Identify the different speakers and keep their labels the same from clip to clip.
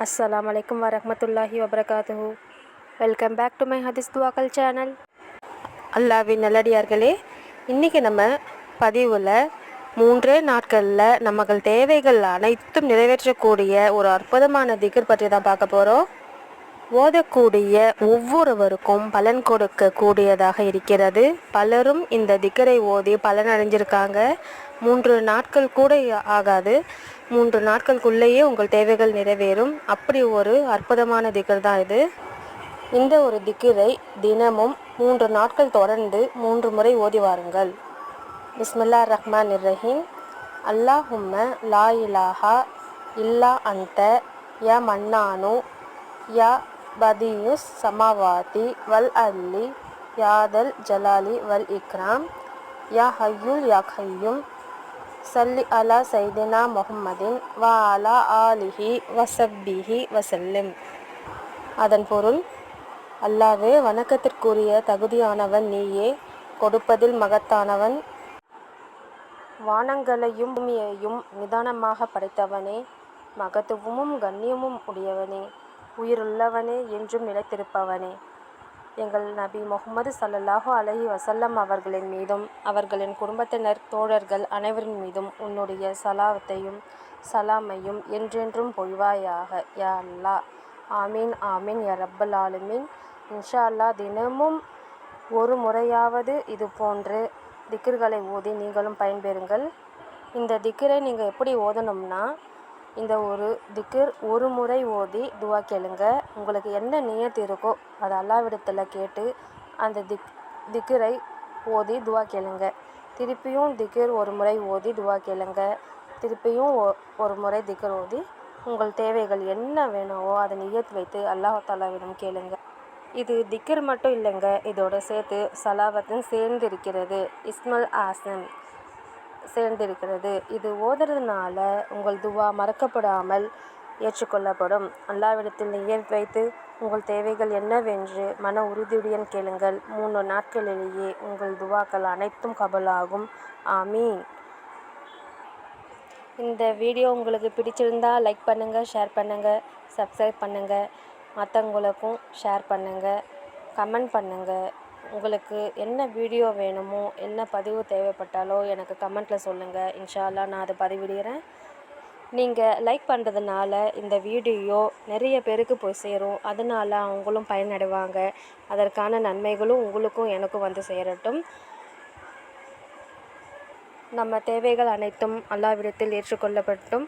Speaker 1: அஸ்லாம் வலைக்கம் வரமத்துல்லாஹி வபரகாத்துஹு வெல்கம் பேக் டு மை ஹதிஸ் துவாக்கல் சேனல் அல்லாவின் நல்லடியார்களே இன்றைக்கி நம்ம பதிவில் மூன்றே நாட்களில் நமகள் தேவைகள் அனைத்தும் நிறைவேற்றக்கூடிய ஒரு அற்புதமான திகர் பற்றி தான் பார்க்க போகிறோம் ஓதக்கூடிய ஒவ்வொருவருக்கும் பலன் கொடுக்கக்கூடியதாக இருக்கிறது. பலரும் இந்த திக்கரை ஓதி பலன் அடைஞ்சிருக்காங்க. மூன்று நாட்கள் கூட ஆகாது. மூன்று நாட்களுக்குள்ளேயே உங்கள் தேவைகள் நிறைவேறும். அப்படி ஒரு அற்புதமான திக்கர் தான் இது. இந்த ஒரு திக்கிரை தினமும் மூன்று நாட்கள் தொடர்ந்து மூன்று முறை ஓதி வாருங்கள். பிஸ்மில்லா ரஹ்மான் ரஹீம். அல்லாஹும்ம லா இலாஹா இல்லா அந்த யா மன்னானு யா பதியுஸ் சமாவாதி வல் அல்லி யாதல் ஜலாலி வல் இக்ராம் யா ஹையுல் யா ஹையும் சல்லி அலா சைதினா முகம்மதின் வா அலா ஆலிஹி வசப்பிஹி வசல்லிம். அதன் பொருள் அல்லாவே வணக்கத்திற்குரிய தகுதியானவன் நீயே கொடுப்பதில் மகத்தானவன். வானங்களையும் பூமியையும் நிதானமாக படைத்தவனே மகத்துவமும் கண்ணியமும் உடையவனே உயிருள்ளவனே என்றும் நிலைத்திருப்பவனே. எங்கள் நபி முகமது சல்லல்லாஹு அலஹி வசல்லம் அவர்களின் மீதும் அவர்களின் குடும்பத்தினர் தோழர்கள் அனைவரின் மீதும் உன்னுடைய சலாவத்தையும் சலாமையும் என்றென்றும் பொழிவாயாக யா அல்லா. ஆமீன் ஆமீன் யா ரப்பல் ஆலுமீன். இன்ஷா அல்லா தினமும் ஒரு முறையாவது இது போன்று திக்கர்களை ஓதி நீங்களும் பயன்பெறுங்கள். இந்த திக்கரை நீங்கள் எப்படி ஓதணும்னா இந்த ஒரு திக்ர் ஒரு முறை ஓதி துவா கேளுங்க. உங்களுக்கு என்ன நியத்து இருக்கோ அதை அல்லாவிடத்தில் கேட்டு அந்த திக் திக்கரை ஓதி துவா கேளுங்க. திருப்பியும் திக்கர் ஒரு முறை ஓதி துவா கேளுங்க. திருப்பியும் ஒரு முறை திக்கர் ஓதி உங்கள் தேவைகள் என்ன வேணுமோ அதை நியத் வைத்து அல்லாஹாலாவிடம் கேளுங்க. இது திக்கர் மட்டும் இல்லைங்க இதோட சேர்த்து சலாவத்தும் சேர்ந்து இருக்கிறது இஸ்மல் ஆசன் சேர்ந்திருக்கிறது. இது ஓதுறதுனால உங்கள் துவா மறக்கப்படாமல் ஏற்றுக்கொள்ளப்படும். அல்லாவிடத்தில் நியத் வைத்து உங்கள் தேவைகள் என்னவென்று மன உறுதியுடன் கேளுங்கள். மூணு நாட்களிலேயே உங்கள் துவாக்கள் அனைத்தும் கபலாகும். ஆமீன். இந்த வீடியோ உங்களுக்கு பிடிச்சிருந்தா லைக் பண்ணுங்கள் ஷேர் பண்ணுங்கள் சப்ஸ்கிரைப் பண்ணுங்கள் மற்றவங்களுக்கும் ஷேர் பண்ணுங்கள் கமெண்ட் பண்ணுங்கள் உங்களுக்கு என்ன வீடியோ வேணுமோ என்ன பதிவு தேவைப்பட்டாலோ எனக்கு கமெண்ட்டில் சொல்லுங்கள் இன்ஷால்லா நான் அதை பதிவிடுகிறேன். நீங்கள் லைக் பண்ணுறதுனால இந்த வீடியோ நிறைய பேருக்கு போய் சேரும். அதனால் அவங்களும் பயனடைவாங்க. அதற்கான நன்மைகளும் உங்களுக்கும் எனக்கும் வந்து சேரட்டும். நம்ம தேவைகள் அனைத்தும் அல்லாவிடத்தில் ஏற்றுக்கொள்ளப்பட்டும்.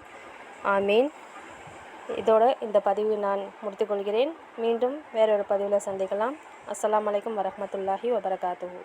Speaker 1: ஆமீன். இதோட இந்த பதிவை நான் முடித்துக்கொள்கிறேன் மீண்டும் வேறொரு பதிவில் சந்திக்கலாம். அஸ்லாம் வலைக்கம் வரமத்துல்லாஹி வபரகாத்துஹு.